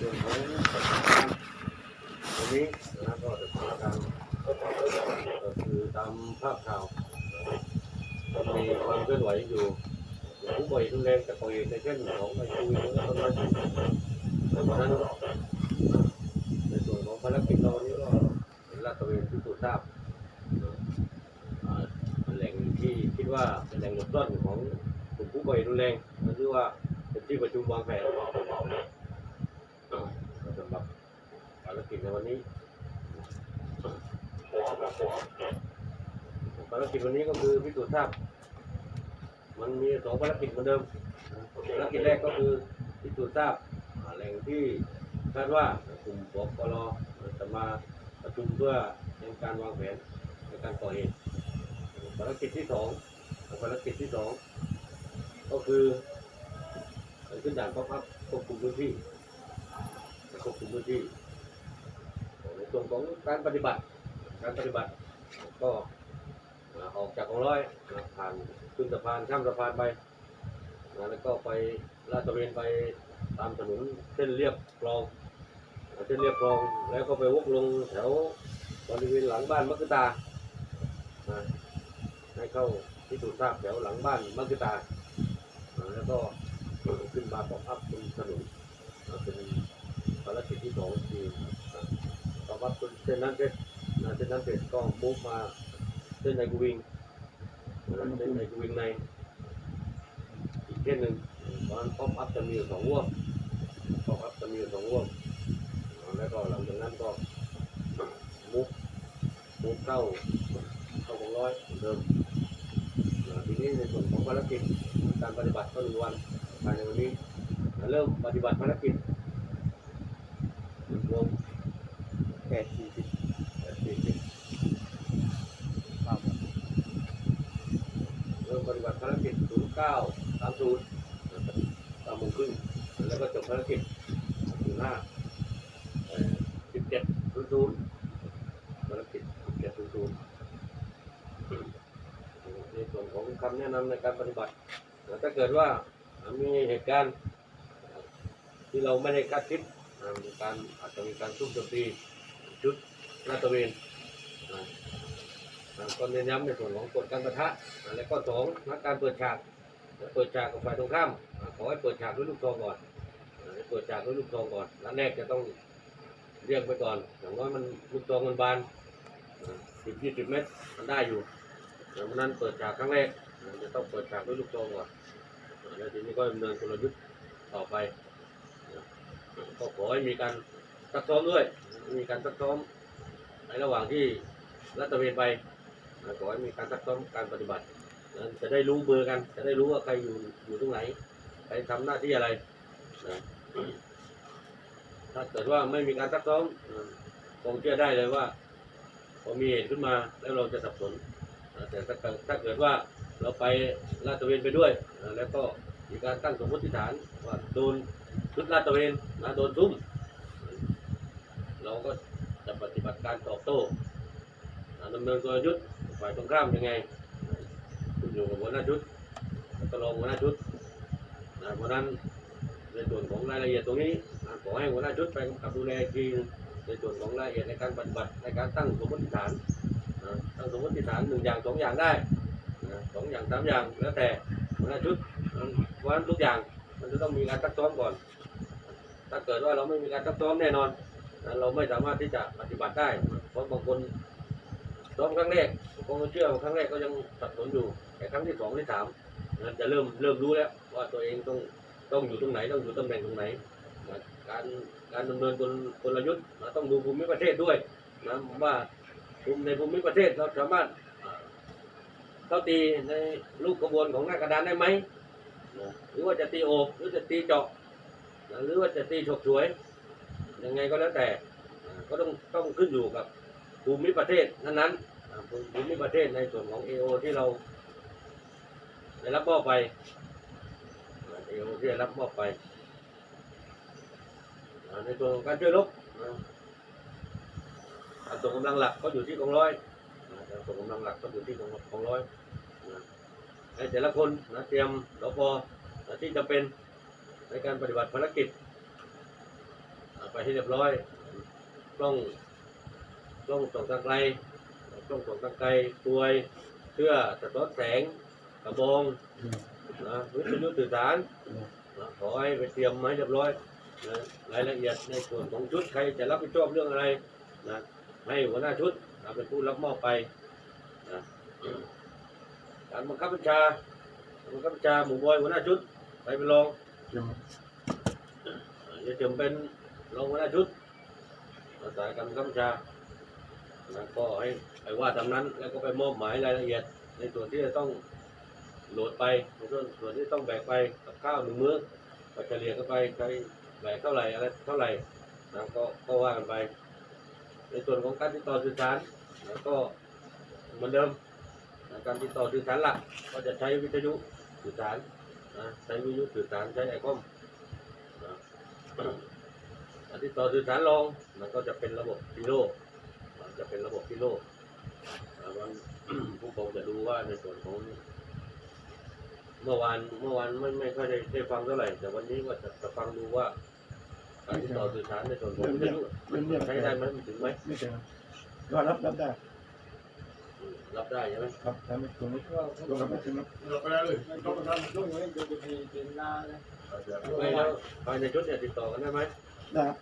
ส่วนของสถานการณ์วันนี้นะก็สถานการณ์ก็คือตามภาพข่าวมีความเคลื่อนไหวอยู่ผู้ป่วยรุนแรงจากก่อเหตุในเช่นของไอคุยแล้วก็ต้นไม้แต่วันนั้นในส่วนของภารกิจเรานี่ก็ลาดตระเวนพิสูจน์ทราบแหล่งที่คิดว่าเป็นแหล่งหลบซ่อนของกลุ่มผู้ก่อเหตุรุนแรงนั่นคือว่าเป็นที่ประชุมวางแผนสำหรับภา รกิจในวันนี้ภารกิจวันนี้ก็คือพิสูจน์ทราบ มันมีสองภารกิจเหมือนเดิมภารกิจแรกก็คือพิสูจน์ทราบแหล่งที่คาดว่ากลุ่มปกรจะมาประชุมเพื่อในการวางแผนในการก่อเหตุภารกิจที่สองภารกิจที่สองก็คือขึ้นด่านพับควบคุมพื้นที่ควบคุมพื้นที่ ส่วนของการปฏิบัติ การปฏิบัติ ก็ออกจากของร้อยผ่านขึ้นสะพานข้ามสะพานไปแล้วก็ไปลาดตระเวนไปตามถนนเส้นเรียบคลองเส้นเรียบคลองแล้วก็ไปวกลงแถวบริเวณหลังบ้านมักกะตาให้เข้าที่ถูกทราบแถวหลังบ้านมักกะตาแล้วก็ขึ้นมาปอกอัพบนถนนเป็นภารกิจที่สองคือ ต่อมาเส้นนั้นเสร็นเส้นนั้นเสร็จก็มุ่งมาเส้นในกูวิงเส้นในกูวิงในอีกเส้นหนึ่งตอนป๊อปอัพจะมีอยู่สองห่วงป๊อปอัพจะมีอยู่สองห่วงแล้วก็หลังจากนั้นก็มุกมุกเข้าเข้าของร้อยเหมือนเดิมทีนี้ในส่วนของภารกิจการปฏิบัติก็หนึ่งวันภายในวันนี้เริ่มปฏิบัติภารกิจ รวม แป ดสี่สิบสี่สิบครับเริ่มปฏิบัติภารกิจศูนย์เก้าสามศูนย์สามโมงครึ่งแล้วก็จบภารกิจศูนย์ห้าสิบเจ็ดศูนย์ศูนย์ภารกิจสิบเจ็ดศูนย์ศูนย์ในส่วนของคำแนะนำในการปฏิบัติถ้าเกิดว่ามีเหตุการณ์ที่เราไม่ได้คาดคิดการอาจจะมีการซุ่มโจมตี ชุดลาดตระเวนอ่าอ่าก็เน้นย้ำในส่วนของกฎการประทะและก็สองนักการเปิดฉากเปิดฉากกับฝ่ายตรงข้ามขอให้เปิดฉากด้วยลูกซองก่อนเปิดฉากด้วยลูกซองก่อนนัดแรกจะต้องเรียกไปก่อนอย่างน้อยมันลูกซองมันบานสิบยี่สิบเมตรมันได้อยู่ดังนั้นเปิดฉากครั้งแรกจะต้องเปิดฉากด้วยลูกซองก่อนแล้วทีนี้ก็ดำเนินกลยุทธ์ต่อไปก็ขอให้มีการซักซ้อมด้วย มีการซักซ้อมในระหว่างที่รัฐเวนไปขอให้มีการซักซ้อมการปฏิบัติ จะได้รู้เบอร์กัน จะได้รู้ว่าใครอยู่อยู่ตรงไหนใครทำหน้าที่อะไรนะถ้าเกิดว่าไม่มีการซักซ้อมคงเชื่อได้เลยว่าพอมีเหตุขึ้นมาแล้วเราจะสับสนแต่ถ้าเกิดว่าเราไปลาดตระเวนไปด้วย แล้วก็มีการตั้งสมมติฐานว่าโดนชุดลาดตระเวนมาโดนทุ่ม เราก็จะปฏิบัติการตอบโต้ดำเนินกลยุทธ์ฝ่ายตรงข้ามยังไงขึ้นอยู่กับหัวหน้าชุดก็รองหัวหน้าชุดนะเพราะนั้นในส่วนของรายละเอียดตรงนี้ขอให้หัวหน้าชุดไปกำกับดูแลอีกทีในส่วนของรายละเอียดในการปฏิบัติในการตั้งสมมติฐานตั้งสมมติฐานหนึ่งอย่างสองอย่างได้สองอย่างสามอย่างแล้วแต่หัวหน้าชุดเพราะนั้นทุกอย่างมันจะต้องมีการซักซ้อมก่อน ถ้าเกิดว่าเราไม่มีการซักซ้อมแน่นอน เราไม่สามารถที่จะปฏิบัติได้ เพราะบางคนซ้อมครั้งแรกบางคนเชื่อครั้งแรกก็ยังสับสนอยู่ แต่ครั้งที่สองที่สามจะเริ่มเริ่มรู้แล้วว่าตัวเองต้องต้องอยู่ตรงไหนต้องอยู่ตำแหน่งตรงไหน การการดำเนินกลกลยุทธ์ต้องดูภูมิประเทศด้วยนะว่าภูมิในภูมิประเทศเราสามารถเข้าตีในลูกกระบวนของหน้ากระดานได้ไหมหรือว่าจะตีโอบหรือจะตีเจาะหรือว่าจะตีฉกฉวย ยังไงก็แล้วแต่ก็ต้องต้องขึ้นอยู่กับภูมิประเทศนั้นๆนะภูภูมิประเทศในส่วนของ AO ที่เราได้รับมอบไปเอโอที่ได้รับมอบไปในส่วนของการช่วยรบนะการส่งกำลังหลักก็อยู่ที่กองร้อยการส่งกำลังหลักก็อยู่ที่กองกองร้อยให้แต่ละคนนะเตรียมรปภนะที่จะเป็นในการปฏิบัติภารกิจ ไปให้เรียบร้อยกล้องกล้องส่องทางไกลกล้องส่องทางไกลตัวยเชื่อสะท้อนแสงกระบองนะวิทยุสื่อสารนะขอให้ไปเตรียมมาให้เรียบร้อยนะรายละเอียดในส่วนของชุดใครจะรับผิดชอบเรื่องอะไรนะให้หัวหน้าชุดนะเป็นผู้รับมอบไปนะการบังคับบัญชาบังคับบัญชาหมู่บอยหัวหน้าชุดไปเป็นรองจะจำเป็น รองหัวหน้าชุดรักษาการบังคับบัญชาแล้วก็ให้ไปว่าตามนั้น แล้วก็ไปมอบหมายรายละเอียด ในส่วนที่จะต้องโหลดไปในส่วนส่วนที่ต้องแบกไปกับข้าวหนึ่งมื้อก็เฉลี่ยกันไปใครแบกเท่าไหร่อะไรเท่าไหร่นะก็ก็ว่ากันไป ในส่วนของการติดต่อสื่อสารแล้วก็เหมือนเดิมการติดต่อสื่อสารหลักก็จะใช้วิทยุสื่อสารนะใช้วิทยุสื่อสารใช้ไอคอมนที่ ต่อสื่อสารรองมันก็จะเป็นระบบพิโลมันจะเป็นระบบพิโลอ่ามันผู้ผมจะดูว่าในส่วนของเมื่อวานเมื่อวานไม่ไม่ค่อยได้ได้ฟังเท่าไหร่ แต่วันนี้ว่าจะจะฟังดูว่าการติดต่อสื่อสารในส่วนของวิทยุมันใช้ได้ไหมมันถึงไหมไม่ถึงก็รับรับได้อืมรับได้ใช่ไหมครับถ้าไม่ตรงนี้ตรงไม่ถึงครับเราไปเลยต้องทำต้องให้ดูดีเป็นหน้าเลยไม่แล้วภายในชุดเนี่ยติดต่อกันได้ไหม ได้ครับ